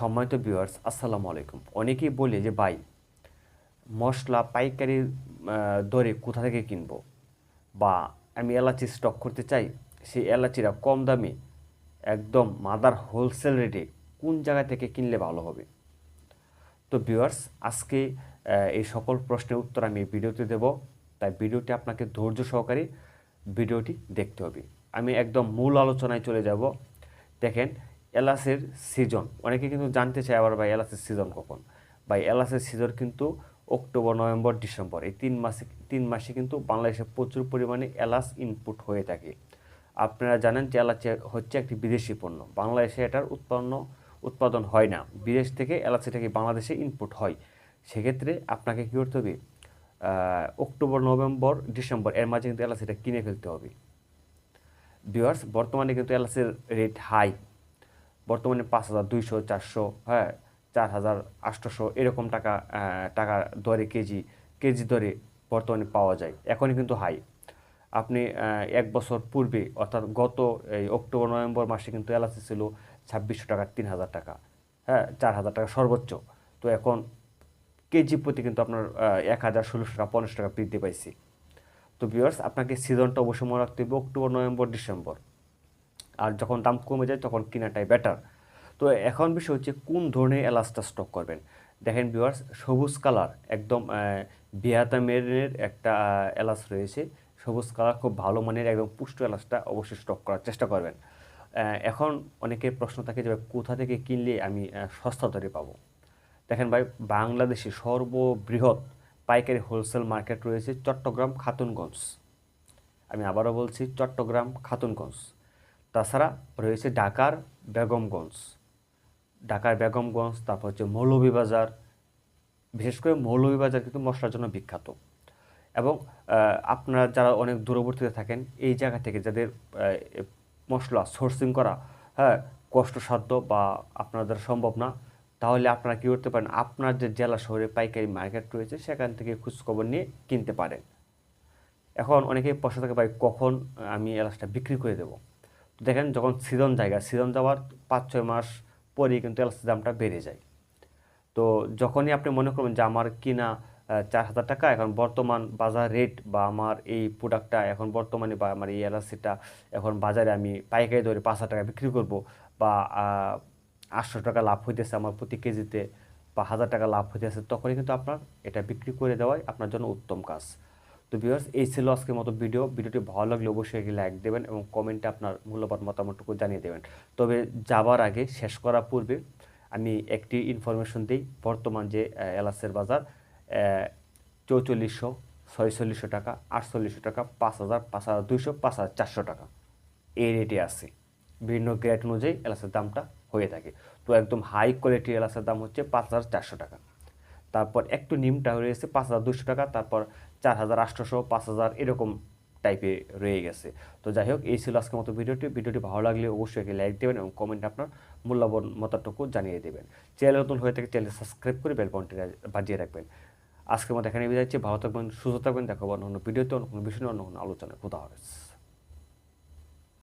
সম্মানিত ভিউয়ার্স আসসালামু আলাইকুম। অনেকেই বলে যে, ভাই, মশলা, পাইকারি দরে কোথা থেকে কিনবো? বা, আমি এলাচি স্টক করতে চাই, সেই এলাচিরা কম দামে, একদম মাদার হোলসেল রেটে কোন জায়গা থেকে কিনলে ভালো হবে? তো ভিউয়ার্স আজকে এই সকল প্রশ্নের উত্তর আমি ভিডিওতে দেব। তাই ভিডিওটি আপনাকে ধৈর্য সহকারে ভিডিওটি দেখতে হবে। আমি একদম মূল আলোচনায় চলে যাব। দেখেন এলাচের সিজন অনেকে কিন্তু জানতে চায় আবার ভাই এলাচের সিজন কখন? ভাই, এলাচের সিজন কিন্তু অক্টোবর, নভেম্বর, ডিসেম্বর। এই তিন মাসে তিন মাসে কিন্তু বাংলাদেশে প্রচুর পরিমাণে এলাচ ইনপুট হয়ে থাকে। আপনারা জানেন যে এলাচ হচ্ছে একটি বিদেশি পণ্য। বাংলাদেশে এটার উৎপন্ন, উৎপাদন হয় না। বিদেশ থেকে এলাচিটাকে বাংলাদেশে ইনপুট হয়। সেক্ষেত্রে আপনাকে কী করতে হবে? অক্টোবর, নভেম্বর, ডিসেম্বর, এর মাঝে কিন্তু এলাচিটা কিনে ফেলতে হবে। ভিউয়ার্স বর্তমানে কিন্তু এলাচের রেট হাই বর্তমানে পাঁচ হাজার দুইশো, চারশো হ্যাঁ চার হাজার আটশোশো এরকম টাকা টাকা দরে, কেজি কেজি দরে বর্তমানে পাওয়া যায়। এখনই কিন্তু হাই। আপনি এক বছর পূর্বে, অর্থাৎ গত, এই অক্টোবর, নভেম্বর মাসে কিন্তু এলাচি ছিল ছাব্বিশশো টাকা, তিন হাজার টাকা হ্যাঁ চার হাজার টাকা সর্বোচ্চ। তো এখন কেজি প্রতি কিন্তু আপনার এক হাজার ষোলোশো টাকা পনেরোশো টাকা বৃদ্ধি পাইছে। তো ভিউয়ার্স আপনাকে সিজনটা অবশ্যই মনে রাখতে হবে, অক্টোবর, নভেম্বর, ডিসেম্বর। আর যখন দাম কমে যায়, তখন কেনাটাই বেটার তো এখন বিষয় হচ্ছে, কোন ধরনের এলাচটা স্টক করবেন? দেখেন ভিউয়ার্স সবুজ কালার একদম ভিয়েতনামের একটা এলাচ রয়েছে। সবুজ কালার খুব ভালো মানের, একদম পুষ্ট এলাচটা অবশ্যই স্টক করার চেষ্টা করবেন। এখন অনেকের প্রশ্ন থাকে যে কোথা থেকে কিনলে আমি সস্তা দরে পাবো? দেখেন ভাই, বাংলাদেশে সর্ববৃহৎ পাইকারি হোলসেল মার্কেট রয়েছে চট্টগ্রাম খাতুনগঞ্জ আমি আবারও বলছি চট্টগ্রাম খাতুনগঞ্জ তাছাড়া রয়েছে ঢাকার বেগমগঞ্জ। ঢাকার বেগমগঞ্জ, তারপর হচ্ছে মৌলভীবাজার। বিশেষ করে মৌলভীবাজার কিন্তু মশলার জন্য বিখ্যাত। এবং আপনারা যারা অনেক দূরবর্তীতে থাকেন, এই জায়গা থেকে যাদের মশলা সোর্সিং করা হ্যাঁ কষ্টসাধ্য বা আপনাদের সম্ভব না, তাহলে আপনারা কী করতে পারেন? আপনার যে জেলা শহরে পাইকারি মার্কেট রয়েছে, সেখান থেকে খোঁজখবর নিয়ে কিনতে পারেন। এখন অনেকেই প্রশ্ন থাকে, ভাই, কখন আমি এলাচটা বিক্রি করে দেবো? দেখেন যখন সিজন জায়গা, সিজন যাওয়ার পাঁচ ছয় মাস পরেই কিন্তু এলাচের দামটা বেড়ে যায়। তো যখনই আপনি মনে করবেন যে আমার কিনা চার হাজার টাকা, এখন বর্তমান বাজার রেট বা আমার এই প্রোডাক্টটা এখন বর্তমানে বা আমার এই এলাচিটা এখন বাজারে আমি পাইকারি ধরে পাঁচ হাজার টাকা বিক্রি করব বা আটশো টাকা লাভ হইতেছে আমার প্রতি কেজিতে বা হাজার টাকা লাভ হইতেছে, তখনই কিন্তু আপনার এটা বিক্রি করে দেওয়াই আপনার জন্য উত্তম কাজ। তো ভিউয়ার্স এই ছিল আজকের মতো ভিডিও ভিডিওটি ভালো লাগলে অবশ্যই একটি লাইক দেবেন এবং কমেন্টে আপনার মূল্যবান মতামতটুকু জানিয়ে দেবেন। তবে যাবার আগে শেষ করার পূর্বে আমি একটি ইনফরমেশন দিই। বর্তমান যে আহ, এলাচের বাজার চৌচল্লিশশো ছয়চল্লিশশো টাকা আটচল্লিশশো টাকা পাঁচ হাজার পাঁচ হাজার দুইশো পাঁচ হাজার চারশো টাকা। এই রেটে আছে। বিভিন্ন গ্রেড অনুযায়ী এলাচের দামটা হয়ে থাকে। তো একদম হাই কোয়ালিটির এলাচের দাম হচ্ছে পাঁচ হাজার চারশো টাকা। তারপর একটু নিমটা রয়েছে পাঁচ হাজার দুশো টাকা, তারপর চার হাজার আটশোশো, পাঁচ হাজার এরকম টাইপে রয়ে গেছে। তো যাই হোক, এই ছিল আজকের মতো ভিডিওটি। ভিডিওটি ভালো লাগলে অবশ্যই একটি লাইক দেবেন এবং কমেন্ট আপনার মূল্যবান মতাটুকু জানিয়ে দেবেন। চ্যানেল নতুন হয়ে থাকে চ্যানেল সাবস্ক্রাইব করে বেল বাটনটি বাজিয়ে রাখবেন। আজকের মতো এখানে বিদায় ভালো থাকবেন, সুস্থ থাকবেন। দেখাবো অন্য ভিডিওতে, অন্য কোনো বিষয় নিয়ে, অন্য কোনো খুদা হাফেজ।